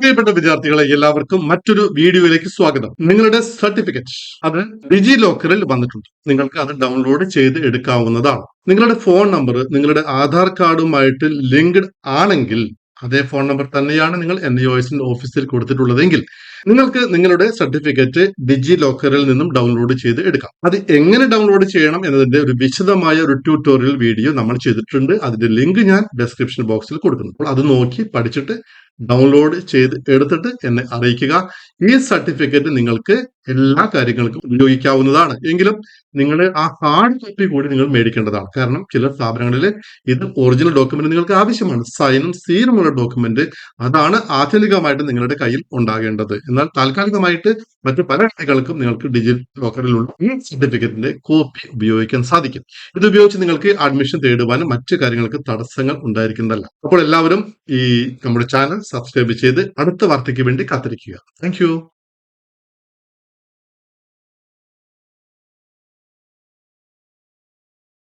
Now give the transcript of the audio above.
പ്രിയപ്പെട്ട വിദ്യാർത്ഥികളെ എല്ലാവർക്കും മറ്റൊരു വീഡിയോയിലേക്ക് സ്വാഗതം. നിങ്ങളുടെ സർട്ടിഫിക്കറ്റ് അത് ഡിജി ലോക്കറിൽ വന്നിട്ടുണ്ട്. നിങ്ങൾക്ക് അത് ഡൗൺലോഡ് ചെയ്ത് എടുക്കാവുന്നതാണ്. നിങ്ങളുടെ ഫോൺ നമ്പർ നിങ്ങളുടെ ആധാർ കാർഡുമായിട്ട് ലിങ്ക്ഡ് ആണെങ്കിൽ അതേ ഫോൺ നമ്പർ തന്നെയാണ് നിങ്ങൾ എൻ ഐ എസിന്റെ ഓഫീസിൽ കൊടുത്തിട്ടുള്ളതെങ്കിൽ നിങ്ങൾക്ക് നിങ്ങളുടെ സർട്ടിഫിക്കറ്റ് ഡിജി ലോക്കറിൽ നിന്നും ഡൗൺലോഡ് ചെയ്ത് എടുക്കാം. അത് എങ്ങനെ ഡൗൺലോഡ് ചെയ്യണം എന്നതിന്റെ ഒരു വിശദമായ ഒരു ട്യൂട്ടോറിയൽ വീഡിയോ നമ്മൾ ചെയ്തിട്ടുണ്ട്. അതിന്റെ ലിങ്ക് ഞാൻ ഡെസ്ക്രിപ്ഷൻ ബോക്സിൽ കൊടുക്കുന്നു. അപ്പോൾ അത് നോക്കി പഠിച്ചിട്ട് ഡൗൺലോഡ് ചെയ്ത് എടുത്തിട്ട് എന്നെ അറിയിക്കുക. ഈ സർട്ടിഫിക്കറ്റ് നിങ്ങൾക്ക് എല്ലാ കാര്യങ്ങൾക്കും ഉപയോഗിക്കാവുന്നതാണ്. എങ്കിലും നിങ്ങൾ ആ ഹാർഡ് കോപ്പി കൂടി നിങ്ങൾ മേടിക്കേണ്ടതാണ്. കാരണം ചില സ്ഥാപനങ്ങളിൽ ഇത് ഒറിജിനൽ ഡോക്യുമെന്റ് നിങ്ങൾക്ക് ആവശ്യമാണ്. സൈനും സീനുമുള്ള ഡോക്യുമെന്റ് അതാണ് ആധുനികമായിട്ട് നിങ്ങളുടെ കയ്യിൽ ഉണ്ടാകേണ്ടത്. എന്നാൽ താൽക്കാലികമായിട്ട് മറ്റു പല കാര്യങ്ങൾക്കും നിങ്ങൾക്ക് ഡിജിറ്റൽ ലോക്കറിലുള്ള ഈ സർട്ടിഫിക്കറ്റിന്റെ കോപ്പി ഉപയോഗിക്കാൻ സാധിക്കും. ഇത് ഉപയോഗിച്ച് നിങ്ങൾക്ക് അഡ്മിഷൻ തേടുവാനും മറ്റു കാര്യങ്ങൾക്ക് തടസ്സങ്ങൾ ഉണ്ടായിരിക്കുന്നതല്ല. അപ്പോൾ എല്ലാവരും ഈ നമ്മുടെ ചാനൽ സബ്സ്ക്രൈബ് ചെയ്ത് അടുത്ത വാർത്തയ്ക്ക് വേണ്ടി കാത്തിരിക്കുക. താങ്ക്